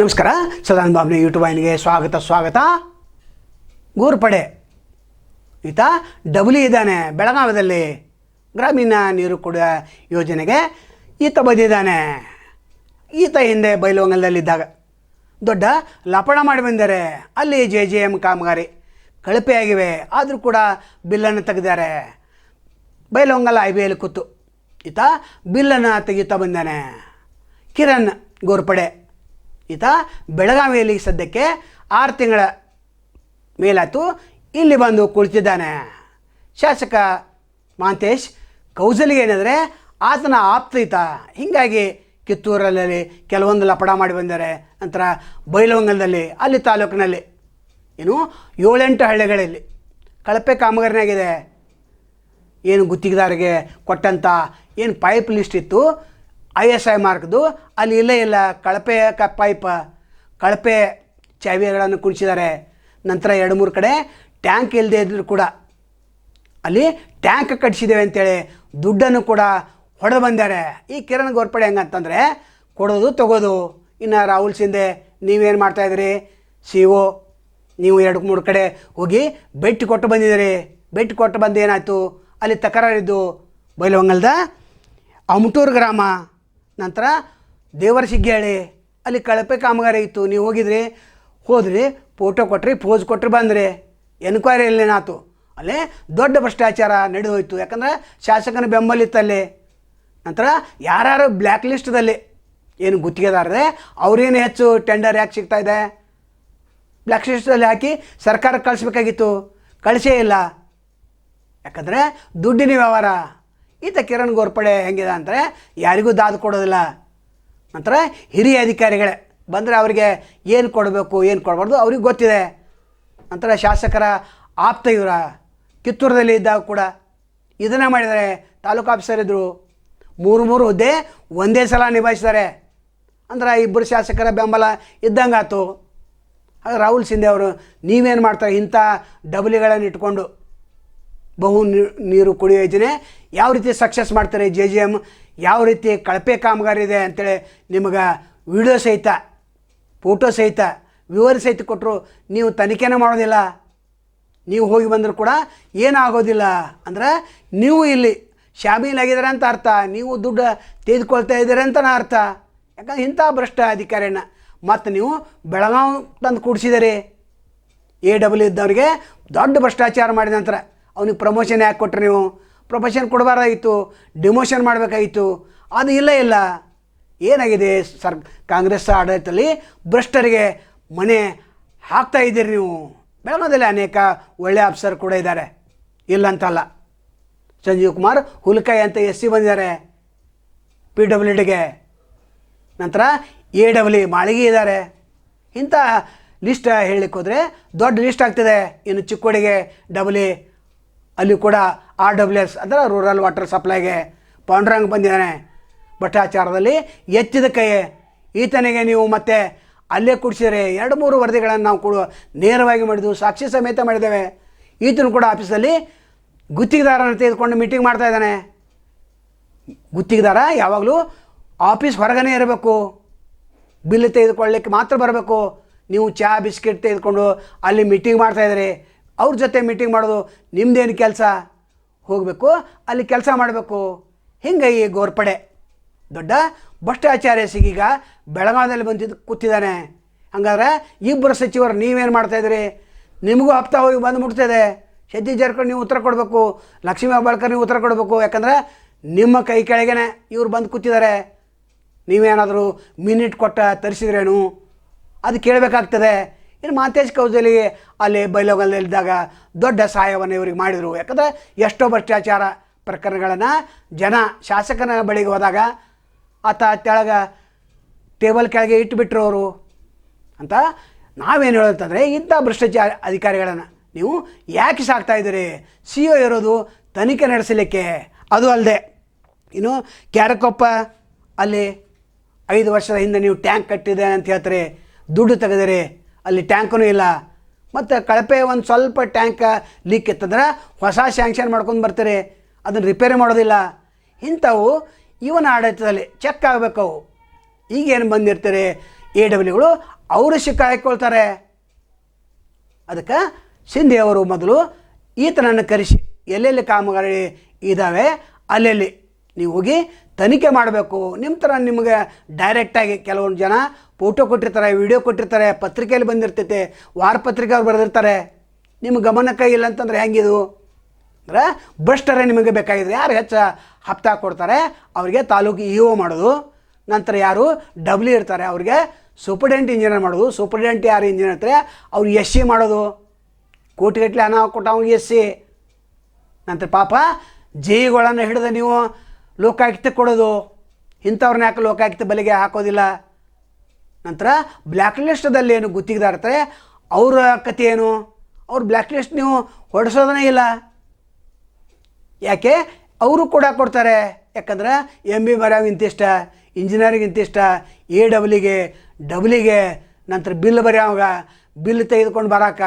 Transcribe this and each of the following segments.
ನಮಸ್ಕಾರ. ಸದಾನಂದ ಬಾಬ್ನ ಯೂಟ್ಯೂಬ್ ವಾಹಿನಿಗೆ ಸ್ವಾಗತ ಸ್ವಾಗತ. ಗೂರ್ಪಡೆ. ಈತ ಡಬ್ಲಿ ಇದ್ದಾನೆ. ಬೆಳಗಾವಿದಲ್ಲಿ ಗ್ರಾಮೀಣ ನೀರು ಕುಡಿಯ ಯೋಜನೆಗೆ ಈತ ಬಂದಿದ್ದಾನೆ ಈತ ಹಿಂದೆ ಬಯಲುವಂಗಲದಲ್ಲಿದ್ದಾಗ ದೊಡ್ಡ ಲಪಣ ಮಾಡಿ ಬಂದರೆ ಅಲ್ಲಿ ಜೆ ಜೆ ಎಂ ಕಾಮಗಾರಿ ಕಳಪೆಯಾಗಿವೆ. ಆದರೂ ಕೂಡ ಬಿಲ್ಲನ್ನು ತೆಗೆದಾರೆ ಬೈಲೊಂಗಲ ಐ ಬಿ ಎಲ್ ಕೂತು ಈತ ಬಿಲ್ಲನ್ನು ತೆಗಿತಾ ಬಂದಾನೆ. ಕಿರಣ್ ಗೋರ್ಪಡೆ. ಈತ ಬೆಳಗಾವಿಯಲ್ಲಿ ಸದ್ಯಕ್ಕೆ ಆರು ತಿಂಗಳ ಮೇಲಾಯ್ತು. ಇಲ್ಲಿ ಬಂದು ಕುಳಿತಿದ್ದಾನೆ. ಶಾಸಕ ಮಾಂತೇಶ್, ಕೌಸಲಿಗೆ ಏನಂದರೆ ಆತನ ಆಪ್ತ ಈತ. ಹೀಗಾಗಿ ಕಿತ್ತೂರಲ್ಲಿ ಕೆಲವೊಂದು ಲಪಡ ಮಾಡಿ ಬಂದಿದ್ದಾರೆ ನಂತರ ಬೈಲವಂಗಲದಲ್ಲಿ ಅಲ್ಲಿ ತಾಲೂಕಿನಲ್ಲಿ ಏನು ಏಳೆಂಟು ಹಳ್ಳಿಗಳಲ್ಲಿ ಕಳಪೆ ಕಾಮಗಾರಿನಾಗಿದೆ ಏನು ಗುತ್ತಿಗೆದಾರಿಗೆ ಕೊಟ್ಟಂಥ ಏನು ಪೈಪ್ ಲಿಸ್ಟ್ ಇತ್ತು. ಐ ಎಸ್ ಐ ಮಾರ್ಕ್ದು, ಅಲ್ಲಿ ಇಲ್ಲೇ ಇಲ್ಲ ಕಳಪೆ ಕ ಪೈಪ್, ಕಳಪೆ ಚಾವಿಗಳನ್ನು ಕುಣಿಸಿದ್ದಾರೆ ನಂತರ ಎರಡು ಮೂರು ಕಡೆ ಟ್ಯಾಂಕ್ ಇಲ್ಲದೆ ಇದ್ದರೂ ಕೂಡ ಅಲ್ಲಿ ಟ್ಯಾಂಕ್ ಕಟ್ಸಿದ್ದೇವೆ ಅಂತೇಳಿ ದುಡ್ಡನ್ನು ಕೂಡ ಹೊಡೆದು ಬಂದಾರೆ ಈ ಕಿರಣ್ ಗೋರ್ಪಡೆ ಹೆಂಗಂತಂದರೆ ಕೊಡೋದು ತಗೋದು. ಇನ್ನು ರಾಹುಲ್ ಸಿಂಧೆ, ನೀವೇನು ಮಾಡ್ತಾಯಿದ್ರಿ ಸಿ ಒ, ನೀವು ಎರಡು ಮೂರು ಕಡೆ ಹೋಗಿ ಬೆಟ್ಟು ಕೊಟ್ಟು ಬಂದಿದ್ದೀರಿ. ಬೆಟ್ಟು ಕೊಟ್ಟು ಬಂದು ಏನಾಯಿತು? ಅಲ್ಲಿ ತಕರಾರಿದ್ದು ಬೈಲವಂಗಲ್ದ ಅಮಟೂರು ಗ್ರಾಮ. ನಂತರ ದೇವರ ಸಿಗ್ಗೇಳಿ ಅಲ್ಲಿ ಕಳಪೆ ಕಾಮಗಾರಿ ಇತ್ತು, ನೀವು ಹೋಗಿದ್ರಿ. ಹೋದ್ರಿ ಫೋಟೋ ಕೊಟ್ಟರೆ ಪೋಸ್ ಕೊಟ್ರಿ, ಬಂದ್ರಿ. ಎನ್ಕ್ವೈರಿ ಏನಾಯ್ತು? ಅಲ್ಲಿ ದೊಡ್ಡ ಭ್ರಷ್ಟಾಚಾರ ನಡೆದು ಹೋಯಿತು ಯಾಕಂದ್ರೆ ಶಾಸಕನ ಬೆಂಬಲ ಇತ್ತು ಅಲ್ಲಿ ನಂತರ ಯಾರ್ಯಾರು ಬ್ಲ್ಯಾಕ್ ಲಿಸ್ಟ್ದಲ್ಲಿ ಏನು ಗುತ್ತಿಗೆದಾರರೆ, ಅವ್ರೇನು ಹೆಚ್ಚು ಟೆಂಡರ್ ಯಾಕೆ ಸಿಗ್ತಾ ಇದೆ? ಬ್ಲ್ಯಾಕ್ ಲಿಸ್ಟಲ್ಲಿ ಹಾಕಿ ಸರ್ಕಾರಕ್ಕೆ ಕಳಿಸ್ಬೇಕಾಗಿತ್ತು. ಕಳಿಸೇ ಇಲ್ಲ. ಯಾಕಂದರೆ ದುಡ್ಡಿನ ವ್ಯವಹಾರ. ಈತ ಕಿರಣ್ ಗೋರ್ಪಡೆ ಹೆಂಗಿದೆ ಅಂದರೆ ಯಾರಿಗೂ ದಾದ ಕೊಡೋದಿಲ್ಲ. ನಂತರ ಹಿರಿಯ ಅಧಿಕಾರಿಗಳೇ ಬಂದರೆ ಅವರಿಗೆ ಏನು ಕೊಡಬೇಕು, ಏನು ಕೊಡಬಾರ್ದು ಅವ್ರಿಗೆ ಗೊತ್ತಿದೆ. ನಂತರ ಶಾಸಕರ ಆಪ್ತ ಇವರ, ಕಿತ್ತೂರದಲ್ಲಿ ಇದ್ದಾಗ ಕೂಡ ಇದನ್ನು ಮಾಡಿದರೆ ತಾಲೂಕು ಆಫೀಸರ್ ಇದ್ದರು ಮೂರು ಮೂರು ಹುದ್ದೆ ಒಂದೇ ಸಲ ನಿಭಾಯಿಸಿದ್ದಾರೆ. ಅಂದ್ರೆ ಇಬ್ಬರು ಶಾಸಕರ ಬೆಂಬಲ ಇದ್ದಂಗಾತು ರಾಹುಲ್ ಸಿಂಧೆ ಅವರು ನೀವೇನು ಮಾಡ್ತಾರೆ ಇಂಥ ಡಬಲಿಗಳನ್ನು ಇಟ್ಕೊಂಡು ಬಹು ನೀರು ಕುಡಿಯೋ ಯೋಜನೆ ಯಾವ ರೀತಿ ಸಕ್ಸಸ್ ಮಾಡ್ತಾರೆ ಜೆ ಜೆ ಎಂ ಯಾವ ರೀತಿ ಕಳಪೆ ಕಾಮಗಾರಿ ಇದೆ ಅಂತೇಳಿ ನಿಮಗೆ ವಿಡಿಯೋ ಸಹಿತ ಫೋಟೋ ಸಹಿತ, ವಿವರ ಸಹಿತ ಕೊಟ್ಟರು ನೀವು ತನಿಖೆನೇ ಮಾಡೋದಿಲ್ಲ. ನೀವು ಹೋಗಿ ಬಂದರೂ ಕೂಡ ಏನಾಗೋದಿಲ್ಲ. ಅಂದ್ರೆ ನೀವು ಇಲ್ಲಿ ಶಾಮೀಲಾಗಿದ್ದಾರೆ ಅಂತ ಅರ್ಥ, ನೀವು ದುಡ್ಡು ತೆಗೆದುಕೊಳ್ತಾ ಇದ್ದೀರ ಅಂತ ಅರ್ಥ. ಯಾಕಂದ್ರೆ ಇಂಥ ಭ್ರಷ್ಟ ಅಧಿಕಾರಿನ ಮತ್ತು ನೀವು ಬೆಳಗಾವಿ ತಂದು ಕೂಡಿಸಿದರೆ ಎ ಡಬ್ಲ್ಯೂ ಇದ್ದವ್ರಿಗೆ ದೊಡ್ಡ ಭ್ರಷ್ಟಾಚಾರ ಮಾಡಿದ ನಂತರ ಅವ್ನಿಗೆ ಪ್ರಮೋಷನ್ ಯಾಕೆ ಕೊಟ್ರಿ ನೀವು? ಪ್ರಮೋಷನ್ ಕೊಡಬಾರ್ದಾಗಿತ್ತು ಡಿಮೋಷನ್ ಮಾಡಬೇಕಾಗಿತ್ತು. ಅದು ಇಲ್ಲ ಇಲ್ಲ. ಏನಾಗಿದೆ? ಸರ್, ಕಾಂಗ್ರೆಸ್ ಆಡಳಿತದಲ್ಲಿ ಭ್ರಷ್ಟರಿಗೆ ಮನೆ ಹಾಕ್ತಾ ಇದ್ದೀರಿ ನೀವು. ಬೆಳಗಾವಿಯಲ್ಲಿ ಅನೇಕ ಒಳ್ಳೆಯ ಆಫೀಸರ್ ಕೂಡ ಇದ್ದಾರೆ. ಇಲ್ಲ ಅಂತಲ್ಲ. ಸಂಜೀವ್ ಕುಮಾರ್ ಹುಲ್ಕಾಯಿ ಅಂತ ಎಸ್ ಸಿ ಬಂದಿದ್ದಾರೆ. ಪಿ ಡಬ್ಲ್ಯೂ ಡಿಗೆ ನಂತರ ಎ ಡಬ್ಲ್ಯೂ ಮಾಳಿಗೆ ಇದ್ದಾರೆ. ಇಂಥ ಲಿಸ್ಟ್ ಹೇಳಲಿಕ್ಕೆ ಹೋದರೆ ದೊಡ್ಡ ಲಿಸ್ಟ್ ಆಗ್ತದೆ. ಇನ್ನು ಚಿಕ್ಕೋಡಿಗೆ ಡಬ್ಲ್ಯೂ ಅಲ್ಲಿ ಕೂಡ ಆರ್ ಡಬ್ಲ್ಯೂ ಎಸ್ ಅಂದರೆ ರೂರಲ್ ವಾಟರ್ ಸಪ್ಲೈಗೆ ಪಾಂಡುರಂಗ್ ಬಂದಿದ್ದಾನೆ. ಭಟ್ಟಾಚಾರದಲ್ಲಿ ಎತ್ತಿದ ಕೈ ಈತನಿಗೆ ನೀವು ಮತ್ತೆ ಅಲ್ಲೇ ಕುಡಿಸಿದರೆ ಎರಡು ಮೂರು ವರದಿಗಳನ್ನು ನಾವು ಕೂಡ ನೇರವಾಗಿ ಮಾಡಿದ್ವು, ಸಾಕ್ಷಿ ಸಮೇತ ಮಾಡಿದ್ದೇವೆ. ಈತನು ಕೂಡ ಆಫೀಸಲ್ಲಿ ಗುತ್ತಿಗೆದಾರನ ತೆಗೆದುಕೊಂಡು ಮೀಟಿಂಗ್ ಮಾಡ್ತಾ ಇದ್ದಾನೆ. ಗುತ್ತಿಗೆದಾರ ಯಾವಾಗಲೂ ಆಫೀಸ್ ಹೊರಗನೇ ಇರಬೇಕು. ಬಿಲ್ ತೆಗೆದುಕೊಳ್ಳಿಕ್ಕೆ ಮಾತ್ರ ಬರಬೇಕು. ನೀವು ಚಹಾ, ಬಿಸ್ಕೆಟ್ ತೆಗೆದುಕೊಂಡು ಅಲ್ಲಿ ಮೀಟಿಂಗ್ ಮಾಡ್ತಾಯಿದ್ರಿ ಅವ್ರ ಜೊತೆ ಮೀಟಿಂಗ್ ಮಾಡೋದು ನಿಮ್ಮದೇನು ಕೆಲಸ? ಹೋಗಬೇಕು, ಅಲ್ಲಿ ಕೆಲಸ ಮಾಡಬೇಕು. ಹಿಂಗೆ ಈ ಗೋರ್ಪಡೆ. ದೊಡ್ಡ ಭ್ರಷ್ಟಾಚಾರ್ಯ ಸಿಗೀಗ ಬೆಳಗಾವಿಯಲ್ಲಿ ಬಂದಿದ್ದು ಕೂತಿದ್ದಾನೆ. ಹಂಗಾದ್ರೆ ಇಬ್ಬರು ಸಚಿವರು ನೀವೇನು ಮಾಡ್ತಾಯಿದ್ರಿ ನಿಮಗೂ ಹಪ್ತಾ ಹೋಗಿ ಬಂದು ಮುಟ್ತಿದೆ. ಶೆಟ್ಟಿ ಜಾರ್ಕೊಂಡು ನೀವು ಉತ್ತರ ಕೊಡಬೇಕು, ಲಕ್ಷ್ಮೀ ಹೆಬ್ಬಾಳ್ಕರ್ ನೀವು ಉತ್ತರ ಕೊಡಬೇಕು. ಯಾಕಂದರೆ ನಿಮ್ಮ ಕೈ ಕೆಳಗೇನೆ ಇವ್ರು ಬಂದು ಕೂತಿದ್ದಾರೆ. ನೀವೇನಾದರೂ ಮಿನಿಟ್ ಕೊಟ್ಟ ತರಿಸಿದ್ರೇನು? ಅದು ಕೇಳಬೇಕಾಗ್ತದೆ. ಇನ್ನು ಮಾತೇಶ್ ಕೌಜಲಿ ಅಲ್ಲಿ ಬೈಲೋಗಲ್ಲಿದ್ದಾಗ ದೊಡ್ಡ ಸಹಾಯವನ್ನು ಇವರಿಗೆ ಮಾಡಿದರು. ಯಾಕಂದರೆ ಎಷ್ಟೋ ಭ್ರಷ್ಟಾಚಾರ ಪ್ರಕರಣಗಳನ್ನು ಜನ ಶಾಸಕನ ಬಳಿಗೆ ಹೋದಾಗ ಆತ ತೆಳಗ ಟೇಬಲ್ ಕೆಳಗೆ ಇಟ್ಟುಬಿಟ್ರು ಅವರು ಅಂತ ನಾವೇನು ಹೇಳೋದಂತಂದರೆ ಇಂಥ ಭ್ರಷ್ಟಾಚಾರ ಅಧಿಕಾರಿಗಳನ್ನು ನೀವು ಯಾಕೆ ಸಾಕ್ತಾ ಇದ್ದೀರಿ? ಸಿ ಒ ಇರೋದು ತನಿಖೆ ನಡೆಸಲಿಕ್ಕೆ ಅದು ಅಲ್ಲದೆ ಇನ್ನು ಕ್ಯಾರಕೊಪ್ಪ ಅಲ್ಲಿ ಐದು ವರ್ಷದ ಹಿಂದೆ ನೀವು ಟ್ಯಾಂಕ್ ಕಟ್ಟಿದೆ ಅಂತ ಹೇಳ್ತಾರೆ. ದುಡ್ಡು ತೆಗೆದಿರಿ. ಅಲ್ಲಿ ಟ್ಯಾಂಕೂ ಇಲ್ಲ. ಮತ್ತು ಕಳಪೆ ಒಂದು ಸ್ವಲ್ಪ ಟ್ಯಾಂಕ್ ಲೀಕ್ ಇತ್ತಂದ್ರೆ ಹೊಸ ಶ್ಯಾಂಕ್ಷನ್ ಮಾಡ್ಕೊಂಡು ಬರ್ತೀರಿ. ಅದನ್ನು ರಿಪೇರಿ ಮಾಡೋದಿಲ್ಲ. ಇಂಥವು ಇವನ ಆಡಳಿತದಲ್ಲಿ ಚೆಕ್ ಆಗಬೇಕು ಈಗೇನು ಬಂದಿರ್ತಾರೆ? ಎ ಡಬ್ಲ್ಯೂಗಳು ಅವರು ಶಿಕ್ಕಾಯ್ಕೊಳ್ತಾರೆ ಅದಕ್ಕೆ ಸಿಂಧೆ ಮೊದಲು ಈತನನ್ನು ಕರೆಸಿ ಎಲ್ಲೆಲ್ಲಿ ಕಾಮಗಾರಿ ಇದ್ದಾವೆ ಅಲ್ಲೆಲ್ಲಿ ನೀವು ಹೋಗಿ ತನಿಖೆ ಮಾಡಬೇಕು. ನಿಮ್ಮ ಥರ ನಿಮಗೆ ಡೈರೆಕ್ಟಾಗಿ ಕೆಲವೊಂದು ಜನ ಫೋಟೋ ಕೊಟ್ಟಿರ್ತಾರೆ ವಿಡಿಯೋ ಕೊಟ್ಟಿರ್ತಾರೆ, ಪತ್ರಿಕೆಯಲ್ಲಿ ಬಂದಿರ್ತೈತೆ, ವಾರ ಪತ್ರಿಕೆ ಅವ್ರು ಬರೆದಿರ್ತಾರೆ. ನಿಮ್ಮ ಗಮನಕ್ಕೆ ಇಲ್ಲ ಅಂತಂದ್ರೆ ಹೆಂಗಿದು? ಅಂದರೆ ಭ್ರಷ್ಟರೇ ನಿಮಗೆ ಬೇಕಾಗಿದೆ ಯಾರು ಹೆಚ್ಚು ಹಪ್ತಾ ಕೊಡ್ತಾರೆ? ಅವರಿಗೆ ತಾಲೂಕು ಇ ಒ ಮಾಡೋದು. ನಂತರ ಯಾರು ಡಬ್ಲ್ಯೂ ಇರ್ತಾರೆ, ಅವ್ರಿಗೆ ಸೂಪರ್ಡೆಂಟ್ ಇಂಜಿನಿಯರ್ ಮಾಡೋದು. ಸೂಪರ್ಡೆಂಟ್ ಯಾರು ಇಂಜಿನಿಯರ್ ಇರ್ತಾರೆ? ಅವ್ರು ಎಸ್ ಸಿ ಮಾಡೋದು. ಕೋಟಿಗಟ್ಟಲೆ ಹಣ ಕೊಟ್ಟ ಅವ್ನಿಗೆ ಎಸ್ ಸಿ ನಂತರ ಪಾಪ ಜೈಗಳನ್ನು ಹಿಡಿದು ನೀವು ಲೋಕಾಯುಕ್ತಕ್ಕೆ ಕೊಡೋದು ಇಂಥವ್ರನ್ನ ಯಾಕೆ ಲೋಕಾಯುಕ್ತ ಬಲಿಗೆ ಹಾಕೋದಿಲ್ಲ? ನಂತರ ಬ್ಲ್ಯಾಕ್ ಲಿಸ್ಟದಲ್ಲಿ ಏನು ಗುತ್ತಿಗೆದಾರ್ತಾರೆ, ಅವರ ಕಥೆ ಏನು? ಅವ್ರ ಬ್ಲ್ಯಾಕ್ ಲಿಸ್ಟ್ ನೀವು ಹೊಡೆಸೋದನೇ ಇಲ್ಲ. ಯಾಕೆ? ಅವರು ಕೂಡ ಕೊಡ್ತಾರೆ. ಯಾಕಂದ್ರೆ ಎಂ ಬಿ ಬರೋವು ಇಂತಿಷ್ಟ ಇಂಜಿನಿಯರಿಂಗ್ ಇಂತಿಷ್ಟ ಎ ಡಬ್ಲಿಗೆ ಡಬ್ಲಿಗೆ ನಂತರ ಬಿಲ್ ಬರೆಯೋವಾಗ ಬಿಲ್ ತೆಗೆದುಕೊಂಡು ಬರೋಕ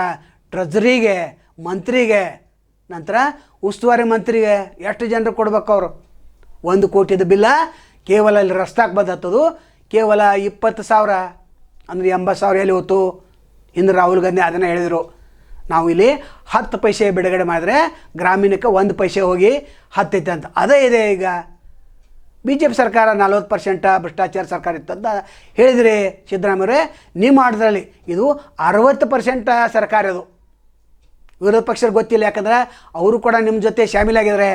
ಟ್ರೆಜರಿಗೆ ಮಂತ್ರಿಗೆ, ನಂತರ ಉಸ್ತುವಾರಿ ಮಂತ್ರಿಗೆ ಎಷ್ಟು ಜನರು ಕೊಡ್ಬೇಕು ಅವರು? ಒಂದು ಕೋಟಿದ ಬಿಲ್ಲ ಕೇವಲ ಅಲ್ಲಿ ರಸ್ತಾಕ್ ಬಂದತ್ತದು. ಕೇವಲ ಇಪ್ಪತ್ತು ಸಾವಿರ, ಅಂದರೆ ಎಂಬತ್ತು ಸಾವಿರ ಎಲ್ಲಿ ಹೋಯ್ತು ಹಿಂದೆ ರಾಹುಲ್ ಗಾಂಧಿ ಅದನ್ನು ಹೇಳಿದರು. ನಾವು ಇಲ್ಲಿ ಹತ್ತು ಪೈಸೆ ಬಿಡುಗಡೆ ಮಾಡಿದ್ರೆ ಗ್ರಾಮೀಣಕ್ಕೆ ಒಂದು ಪೈಸೆ ಹೋಗಿ ಹತ್ತೈತೆ ಅಂತ. ಅದೇ ಇದೆ ಈಗ. ಬಿ ಜೆ ಪಿ ಸರ್ಕಾರ ನಲ್ವತ್ತು ಪರ್ಸೆಂಟ, ಭ್ರಷ್ಟಾಚಾರ ಸರ್ಕಾರ ಇತ್ತಂತ ಹೇಳಿದ್ರಿ ಸಿದ್ದರಾಮಯ್ಯವರೇ ನಿಮ್ಮ ಆಡದ್ರಲ್ಲಿ ಇದು ಅರವತ್ತು ಪರ್ಸೆಂಟ ಸರ್ಕಾರ ಇದು ವಿರೋಧ ಪಕ್ಷರಿಗೆ ಗೊತ್ತಿಲ್ಲ, ಯಾಕಂದ್ರೆ ಅವರು ಕೂಡ ನಿಮ್ಮ ಜೊತೆ ಶಾಮೀಲಾಗಿದ್ದಾರೆ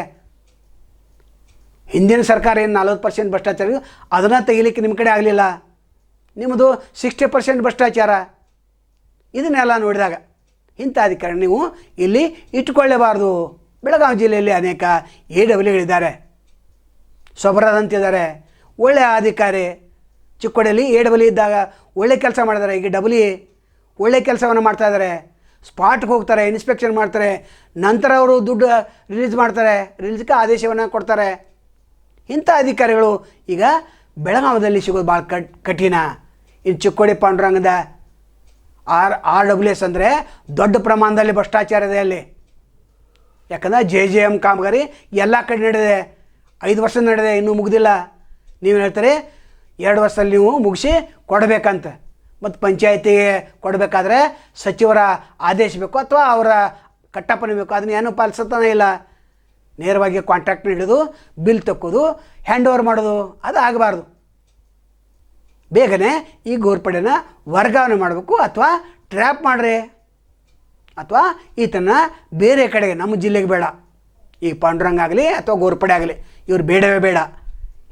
ಹಿಂದಿನ ಸರ್ಕಾರ ಏನು ನಲ್ವತ್ತು ಪರ್ಸೆಂಟ್ ಭ್ರಷ್ಟಾಚಾರ ಅದನ್ನು ತೆಗಿಲಿಕ್ಕೆ ನಿಮ್ಮ ಕಡೆ ಆಗಲಿಲ್ಲ. ನಿಮ್ಮದು ಸಿಕ್ಸ್ಟಿ ಪರ್ಸೆಂಟ್ ಭ್ರಷ್ಟಾಚಾರ. ಇದನ್ನೆಲ್ಲ ನೋಡಿದಾಗ ಇಂಥ ಅಧಿಕಾರಿ ನೀವು ಇಲ್ಲಿ ಇಟ್ಟುಕೊಳ್ಳಬಾರ್ದು. ಬೆಳಗಾವಿ ಜಿಲ್ಲೆಯಲ್ಲಿ ಅನೇಕ ಎ ಡಬ್ಲ್ಯೂಗಳಿದ್ದಾರೆ ಸೊಬರದಂತಿದ್ದಾರೆ ಒಳ್ಳೆಯ ಅಧಿಕಾರಿ. ಚಿಕ್ಕೋಡಿಯಲ್ಲಿ ಎ ಡಬ್ಲ್ಯೂ ಇದ್ದಾಗ ಒಳ್ಳೆ ಕೆಲಸ ಮಾಡಿದ್ದಾರೆ. ಈಗ ಡಬ್ಲ್ಯೂ ಒಳ್ಳೆ ಕೆಲಸವನ್ನು ಮಾಡ್ತಾ ಇದ್ದಾರೆ. ಸ್ಪಾಟ್ಗೆ ಹೋಗ್ತಾರೆ, ಇನ್ಸ್ಪೆಕ್ಷನ್ ಮಾಡ್ತಾರೆ. ನಂತರ ಅವರು ದುಡ್ಡು ರಿಲೀಸ್ ಮಾಡ್ತಾರೆ. ರಿಲೀಸ್ಗೆ ಆದೇಶವನ್ನು ಕೊಡ್ತಾರೆ. ಇಂಥ ಅಧಿಕಾರಿಗಳು ಈಗ ಬೆಳಗಾವದಲ್ಲಿ ಸಿಗೋದು ಭಾಳ ಕಠಿಣ. ಇನ್ನು ಚಿಕ್ಕೋಡಿ ಪಾಂಡುರಂಗದ ಆರ್ ಆರ್ ಡಬ್ಲ್ಯೂ ಎಸ್ ಅಂದರೆ ದೊಡ್ಡ ಪ್ರಮಾಣದಲ್ಲಿ ಭ್ರಷ್ಟಾಚಾರ ಇದೆ ಅಲ್ಲಿ. ಯಾಕಂದ್ರೆ ಜೆ ಜೆ ಎಂ ಕಾಮಗಾರಿ ಎಲ್ಲ ಕಡೆ ನಡೆದಿದೆ. ಐದು ವರ್ಷ ನಡೆದಿದೆ, ಇನ್ನೂ ಮುಗ್ದಿಲ್ಲ. ನೀವು ಹೇಳ್ತಾರೆ, ಎರಡು ವರ್ಷದಲ್ಲಿ ನೀವು ಮುಗಿಸಿ ಕೊಡಬೇಕಂತ. ಮತ್ತು ಪಂಚಾಯತಿಗೆ ಕೊಡಬೇಕಾದ್ರೆ ಸಚಿವರ ಆದೇಶ ಬೇಕು ಅಥವಾ ಅವರ ಕಟ್ಟಪ್ಪನ ಬೇಕು, ಅದನ್ನ ಏನೂ ಪಾಲಿಸುತ್ತಾನೆ ಇಲ್ಲ. ನೇರವಾಗಿ ಕಾಂಟ್ರಾಕ್ಟ್ ಹಿಡಿದು ಬಿಲ್ ತಕ್ಕೋದು ಹ್ಯಾಂಡ್ ಓವರ್ ಮಾಡೋದು, ಅದು ಆಗಬಾರ್ದು. ಬೇಗನೆ ಈ ಗೋರ್ಪಡೆನ ವರ್ಗಾವಣೆ ಮಾಡಬೇಕು ಅಥವಾ ಟ್ರ್ಯಾಪ್ ಮಾಡ್ರಿ, ಅಥವಾ ಈತನ ಬೇರೆ ಕಡೆಗೆ, ನಮ್ಮ ಜಿಲ್ಲೆಗೆ ಬೇಡ. ಈ ಪಾಂಡುರಂಗ ಆಗಲಿ ಅಥವಾ ಗೋರ್ಪಡೆ ಆಗಲಿ, ಇವ್ರು ಬೇಡವೇ ಬೇಡ.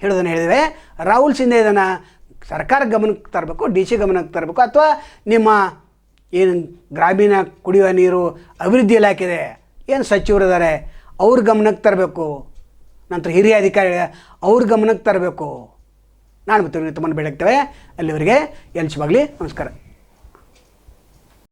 ಹೇಳೋದನ್ನು ಹೇಳಿದರೆ ರಾಹುಲ್ ಸಿಂಧೆ ಇದನ್ನು ಸರ್ಕಾರ ಗಮನಕ್ಕೆ ತರಬೇಕು ಡಿ ಸಿ ಗಮನಕ್ಕೆ ತರಬೇಕು, ಅಥವಾ ನಿಮ್ಮ ಏನು ಗ್ರಾಮೀಣ ಕುಡಿಯುವ ನೀರು ಅಭಿವೃದ್ಧಿ ಇಲಾಖೆ ಇದೆ ಏನು ಸಚಿವರಿದ್ದಾರೆ ಅವ್ರ ಗಮನಕ್ಕೆ ತರಬೇಕು. ನಂತರ ಹಿರಿಯ ಅಧಿಕಾರಿ ಅವ್ರ ಗಮನಕ್ಕೆ ತರಬೇಕು. ನಾನು ಬರ್ತೀವಿ ತಮ್ಮನ್ನು ಬೆಳಗ್ತೇವೆ. ಅಲ್ಲಿವರೆಗೆ ಶುಭಾಗಲಿ ನಮಸ್ಕಾರ.